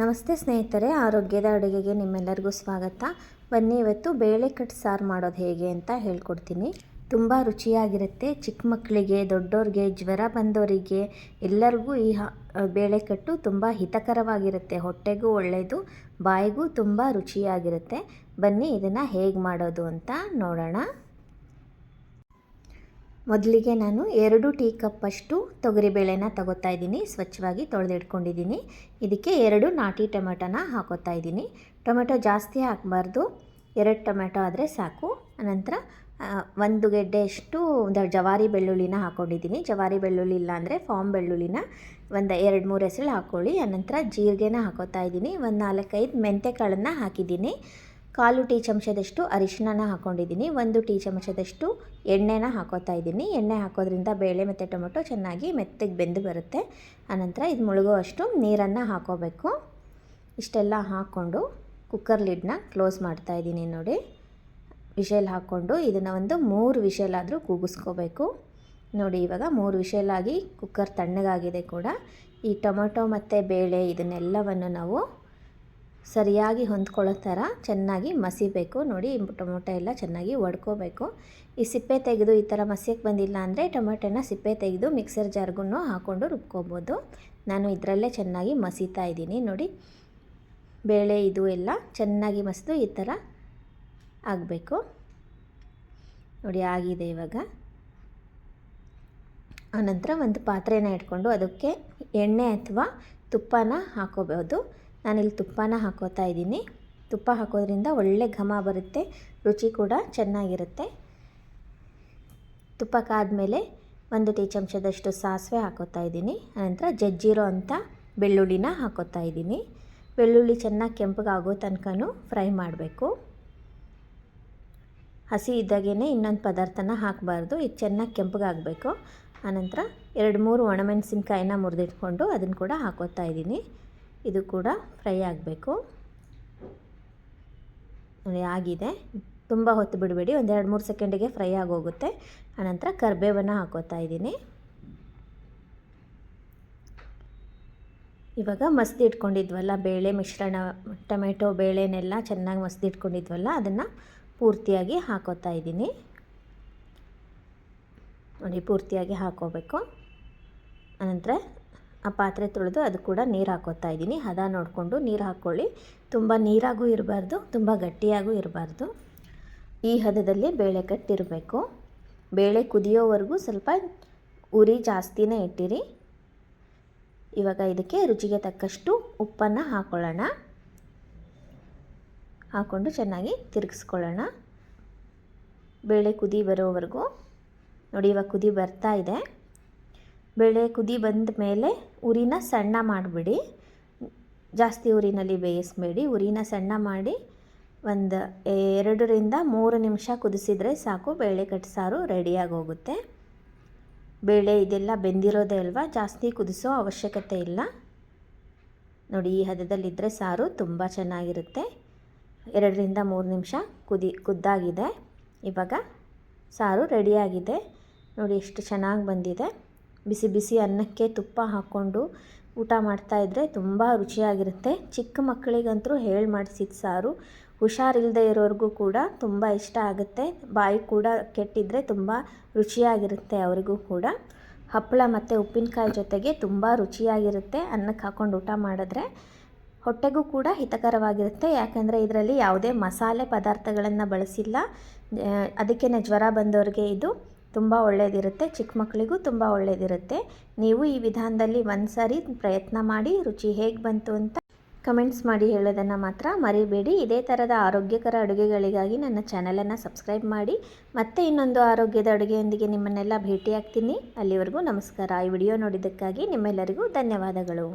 ನಮಸ್ತೆ ಸ್ನೇಹಿತರೆ, ಆರೋಗ್ಯದ ಅಡುಗೆಗೆ ನಿಮ್ಮೆಲ್ಲರಿಗೂ ಸ್ವಾಗತ. ಬನ್ನಿ, ಇವತ್ತು ಬೇಳೆ ಕಟ್ ಸಾರು ಮಾಡೋದು ಹೇಗೆ ಅಂತ ಹೇಳ್ಕೊಡ್ತೀನಿ. ತುಂಬ ರುಚಿಯಾಗಿರುತ್ತೆ. ಚಿಕ್ಕ ಮಕ್ಕಳಿಗೆ, ದೊಡ್ಡೋರಿಗೆ, ಜ್ವರ ಬಂದವರಿಗೆ ಎಲ್ಲರಿಗೂ ಈ ಬೇಳೆ ಬೇಳೆಕಟ್ಟು ತುಂಬ ಹಿತಕರವಾಗಿರುತ್ತೆ. ಹೊಟ್ಟೆಗೂ ಒಳ್ಳೆಯದು ಬಾಯಿಗೂ ತುಂಬ ರುಚಿಯಾಗಿರುತ್ತೆ. ಬನ್ನಿ, ಇದನ್ನು ಹೇಗೆ ಮಾಡೋದು ಅಂತ ನೋಡೋಣ. ಮೊದಲಿಗೆ ನಾನು ಎರಡು ಟೀ ಕಪ್ಪಷ್ಟು ತೊಗರಿಬೇಳೆನ ತಗೋತಾ ಇದ್ದೀನಿ. ಸ್ವಚ್ಛವಾಗಿ ತೊಳೆದಿಟ್ಕೊಂಡಿದ್ದೀನಿ. ಇದಕ್ಕೆ ಎರಡು ನಾಟಿ ಟೊಮೆಟೊನ ಹಾಕೋತಾ ಇದ್ದೀನಿ. ಟೊಮೆಟೊ ಜಾಸ್ತಿ ಹಾಕಬಾರ್ದು. ಎರಡು ಟೊಮೆಟೊ ಆದರೆ ಸಾಕು. ಅನಂತರ ಒಂದು ಗೆಡ್ಡೆಯಷ್ಟು ಜವಾರಿ ಬೆಳ್ಳುಳ್ಳಿನ ಹಾಕ್ಕೊಂಡಿದ್ದೀನಿ ಜವಾರಿ ಬೆಳ್ಳುಳ್ಳಿ ಇಲ್ಲ ಅಂದರೆ ಫಾರ್ಮ್ ಬೆಳ್ಳುಳ್ಳಿನ ಒಂದು ಎರಡು ಮೂರು ಹೆಸರು ಹಾಕ್ಕೊಳ್ಳಿ ಅನಂತರ ಜೀರಿಗೆನ ಹಾಕೋತಾ ಇದ್ದೀನಿ. ಒಂದು ನಾಲ್ಕೈದು ಮೆಂತ್ಯ ಕಾಳನ್ನು ಹಾಕಿದ್ದೀನಿ. ಕಾಲು ಟೀ ಚಮಚದಷ್ಟು ಅರಿಶಿಣನ ಹಾಕ್ಕೊಂಡಿದ್ದೀನಿ ಒಂದು ಟೀ ಚಮಚದಷ್ಟು ಎಣ್ಣೆನ ಹಾಕೋತಾ ಇದ್ದೀನಿ. ಎಣ್ಣೆ ಹಾಕೋದ್ರಿಂದ ಬೇಳೆ ಮತ್ತು ಟೊಮೊಟೊ ಚೆನ್ನಾಗಿ ಮೆತ್ತಗೆ ಬೆಂದು ಬರುತ್ತೆ. ಆನಂತರ ಇದು ಮುಳುಗುವಷ್ಟು ನೀರನ್ನು ಹಾಕೋಬೇಕು. ಇಷ್ಟೆಲ್ಲ ಹಾಕ್ಕೊಂಡು ಕುಕ್ಕರ್ ಲಿಡ್ನ ಕ್ಲೋಸ್ ಮಾಡ್ತಾ ಇದ್ದೀನಿ ನೋಡಿ. ವಿಷಲ್ ಹಾಕ್ಕೊಂಡು ಇದನ್ನು ಒಂದು ಮೂರು ವಿಷಲಾದರೂ ಕೂಗಿಸ್ಕೋಬೇಕು. ನೋಡಿ, ಇವಾಗ ಮೂರು ವಿಷಲಾಗಿ ಕುಕ್ಕರ್ ತಣ್ಣಗಾಗಿದೆ ಕೂಡ. ಈ ಟೊಮೊಟೊ ಮತ್ತು ಬೇಳೆ ಇದನ್ನೆಲ್ಲವನ್ನು ನಾವು ಸರಿಯಾಗಿ ಹೊಂದ್ಕೊಳ್ಳೋ ಥರ ಚೆನ್ನಾಗಿ ಮಸಿಬೇಕು. ನೋಡಿ, ಟೊಮೊಟೊ ಎಲ್ಲ ಚೆನ್ನಾಗಿ ಒಡ್ಕೋಬೇಕು. ಈ ಸಿಪ್ಪೆ ತೆಗೆದು ಈ ಥರ ಮಸಿಯಕ್ಕೆ ಬಂದಿಲ್ಲ ಅಂದರೆ ಟೊಮೊಟೊನ ಸಿಪ್ಪೆ ತೆಗೆದು ಮಿಕ್ಸರ್ ಜಾರ್ಗೂ ಹಾಕ್ಕೊಂಡು ರುಬ್ಕೋಬೋದು. ನಾನು ಇದರಲ್ಲೇ ಚೆನ್ನಾಗಿ ಮಸೀತಾ ಇದ್ದೀನಿ. ನೋಡಿ, ಬೇಳೆ ಇದು ಎಲ್ಲ ಚೆನ್ನಾಗಿ ಮಸಿದು ಈ ಥರ ಆಗಬೇಕು. ನೋಡಿ, ಆಗಿದೆ ಇವಾಗ. ಆನಂತರ ಒಂದು ಪಾತ್ರೆನ ಇಟ್ಕೊಂಡು ಅದಕ್ಕೆ ಎಣ್ಣೆ ಅಥವಾ ತುಪ್ಪನ ಹಾಕೋಬೋದು. ನಾನಿಲ್ಲಿ ತುಪ್ಪನ ಹಾಕೋತಾ ಇದ್ದೀನಿ. ತುಪ್ಪ ಹಾಕೋದ್ರಿಂದ ಒಳ್ಳೆ ಘಮ ಬರುತ್ತೆ, ರುಚಿ ಕೂಡ ಚೆನ್ನಾಗಿರುತ್ತೆ. ತುಪ್ಪ ಕಾದ್ಮೇಲೆ ಒಂದು ಟೀ ಚಮಚದಷ್ಟು ಸಾಸಿವೆ ಹಾಕೋತಾ ಇದ್ದೀನಿ. ಆನಂತರ ಜಜ್ಜಿರೋ ಅಂಥ ಬೆಳ್ಳುಳ್ಳಿನ ಹಾಕೋತಾ ಇದ್ದೀನಿ. ಬೆಳ್ಳುಳ್ಳಿ ಚೆನ್ನಾಗಿ ಕೆಂಪಗಾಗೋ ತನಕನೂ ಫ್ರೈ ಮಾಡಬೇಕು. ಹಸಿ ಇದ್ದಾಗೇ ಇನ್ನೊಂದು ಪದಾರ್ಥನ ಹಾಕಬಾರ್ದು, ಇದು ಚೆನ್ನಾಗಿ ಕೆಂಪಗಾಗಬೇಕು. ಆನಂತರ ಎರಡು ಮೂರು ಒಣಮೆಣಸಿನ್ಕಾಯಿನ ಮುರಿದಿಟ್ಕೊಂಡು ಅದನ್ನು ಕೂಡ ಹಾಕೋತಾ ಇದ್ದೀನಿ. ಇದು ಕೂಡ ಫ್ರೈ ಆಗಬೇಕು. ನೋಡಿ, ಆಗಿದೆ. ತುಂಬ ಹೊತ್ತು ಬಿಡಬೇಡಿ. ಒಂದು ಎರಡು ಮೂರು ಸೆಕೆಂಡಿಗೆ ಫ್ರೈ ಆಗೋಗುತ್ತೆ. ಆನಂತರ ಕರ್ಬೇವನ್ನು ಹಾಕೋತಾ ಇದ್ದೀನಿ. ಇವಾಗ ಮಸ್ತಿ ಇಟ್ಕೊಂಡಿದ್ವಲ್ಲ, ಬೇಳೆ ಮಿಶ್ರಣ, ಟೊಮೆಟೊ ಬೇಳೆನೆಲ್ಲ ಚೆನ್ನಾಗಿ ಮಸ್ತಿ ಇಟ್ಕೊಂಡಿದ್ವಲ್ಲ, ಅದನ್ನು ಪೂರ್ತಿಯಾಗಿ ಹಾಕೋತಾ ಇದ್ದೀನಿ. ನೋಡಿ, ಪೂರ್ತಿಯಾಗಿ ಹಾಕೋಬೇಕು. ಆನಂತರ ಆ ಪಾತ್ರೆ ತೊಳೆದು ಅದು ಕೂಡ ನೀರು ಹಾಕೋತಾ ಇದ್ದೀನಿ. ಹದ ನೋಡಿಕೊಂಡು ನೀರು ಹಾಕ್ಕೊಳ್ಳಿ ತುಂಬ ನೀರಾಗೂ ಇರಬಾರ್ದು, ತುಂಬ ಗಟ್ಟಿಯಾಗೂ ಇರಬಾರ್ದು. ಈ ಹದದಲ್ಲಿ ಬೇಳೆ ಕಟ್ಟಿರಬೇಕು ಬೇಳೆ ಕುದಿಯೋವರೆಗೂ ಸ್ವಲ್ಪ ಉರಿ ಜಾಸ್ತಿನೇ ಇಟ್ಟಿರಿ. ಇವಾಗ ಇದಕ್ಕೆ ರುಚಿಗೆ ತಕ್ಕಷ್ಟು ಉಪ್ಪನ್ನು ಹಾಕ್ಕೊಳ್ಳೋಣ ಹಾಕ್ಕೊಂಡು ಚೆನ್ನಾಗಿ ತಿರುಗಿಸ್ಕೊಳ್ಳೋಣ. ಬೇಳೆ ಕುದಿ ಬರೋವರೆಗೂ ನೋಡಿ ಇವಾಗ ಕುದಿ ಬರ್ತಾ ಇದೆ. ಬೇಳೆ ಕುದಿ ಬಂದ ಮೇಲೆ ಉರಿನ ಸಣ್ಣ ಮಾಡಿಬಿಡಿ. ಜಾಸ್ತಿ ಉರಿನಲ್ಲಿ ಬೇಯಿಸಬೇಡಿ. ಉರಿನ ಸಣ್ಣ ಮಾಡಿ ಒಂದು ಎರಡರಿಂದ ಮೂರು ನಿಮಿಷ ಕುದಿಸಿದರೆ ಸಾಕು. ಬೇಳೆ ಕಟ್ಸಾರು ರೆಡಿಯಾಗಿ ಹೋಗುತ್ತೆ. ಬೇಳೆ ಇದೆಲ್ಲ ಬೆಂದಿರೋದೇ ಅಲ್ವಾ? ಜಾಸ್ತಿ ಕುದಿಸೋ ಅವಶ್ಯಕತೆ ಇಲ್ಲ. ನೋಡಿ, ಈ ಹದದಲ್ಲಿದ್ದರೆ ಸಾರು ತುಂಬ ಚೆನ್ನಾಗಿರುತ್ತೆ. ಎರಡರಿಂದ ಮೂರು ನಿಮಿಷ ಕುದಿ, ಕುದ್ದಾಗಿದೆ. ಇವಾಗ ಸಾರು ರೆಡಿಯಾಗಿದೆ. ನೋಡಿ, ಎಷ್ಟು ಚೆನ್ನಾಗಿ ಬಂದಿದೆ. ಬಿಸಿ ಬಿಸಿ ಅನ್ನಕ್ಕೆ ತುಪ್ಪ ಹಾಕ್ಕೊಂಡು ಊಟ ಮಾಡ್ತಾಯಿದ್ರೆ ತುಂಬ ರುಚಿಯಾಗಿರುತ್ತೆ. ಚಿಕ್ಕ ಮಕ್ಕಳಿಗಂತೂ ಹೇಳಿ ಮಾಡಿಸಿದ ಸಾರು ಹುಷಾರಿಲ್ಲದೆ ಇರೋರಿಗೂ ಕೂಡ ತುಂಬ ಇಷ್ಟ ಆಗುತ್ತೆ. ಬಾಯಿ ಕೂಡ ಕೆಟ್ಟಿದ್ರೆ ತುಂಬ ರುಚಿಯಾಗಿರುತ್ತೆ ಅವರಿಗೂ ಕೂಡ. ಹಪ್ಪಳ ಮತ್ತು ಉಪ್ಪಿನಕಾಯಿ ಜೊತೆಗೆ ತುಂಬ ರುಚಿಯಾಗಿರುತ್ತೆ ಅನ್ನಕ್ಕೆ ಹಾಕ್ಕೊಂಡು ಊಟ ಮಾಡಿದ್ರೆ ಹೊಟ್ಟೆಗೂ ಕೂಡ ಹಿತಕರವಾಗಿರುತ್ತೆ. ಯಾಕಂದರೆ ಇದರಲ್ಲಿ ಯಾವುದೇ ಮಸಾಲೆ ಪದಾರ್ಥಗಳನ್ನು ಬಳಸಿಲ್ಲ. ಅದಕ್ಕೇ ಜ್ವರ ಬಂದವ್ರಿಗೆ ಇದು ತುಂಬ ಒಳ್ಳೆಯದಿರುತ್ತೆ ಚಿಕ್ಕ ಮಕ್ಕಳಿಗೂ ತುಂಬ ಒಳ್ಳೆಯದಿರುತ್ತೆ ನೀವು ಈ ವಿಧಾನದಲ್ಲಿ ಒಂದು ಸಾರಿ ಪ್ರಯತ್ನ ಮಾಡಿ, ರುಚಿ ಹೇಗೆ ಬಂತು ಅಂತ ಕಮೆಂಟ್ಸ್ ಮಾಡಿ ಹೇಳೋದನ್ನು ಮಾತ್ರ ಮರಿಬೇಡಿ. ಇದೇ ಥರದ ಆರೋಗ್ಯಕರ ಅಡುಗೆಗಳಿಗಾಗಿ ನನ್ನ ಚಾನಲನ್ನು ಸಬ್ಸ್ಕ್ರೈಬ್ ಮಾಡಿ. ಮತ್ತೆ ಇನ್ನೊಂದು ಆರೋಗ್ಯದ ಅಡುಗೆಯೊಂದಿಗೆ ನಿಮ್ಮನ್ನೆಲ್ಲ ಭೇಟಿಯಾಗ್ತೀನಿ. ಅಲ್ಲಿವರೆಗೂ ನಮಸ್ಕಾರ. ಈ ವಿಡಿಯೋ ನೋಡಿದ್ದಕ್ಕಾಗಿ ನಿಮ್ಮೆಲ್ಲರಿಗೂ ಧನ್ಯವಾದಗಳು.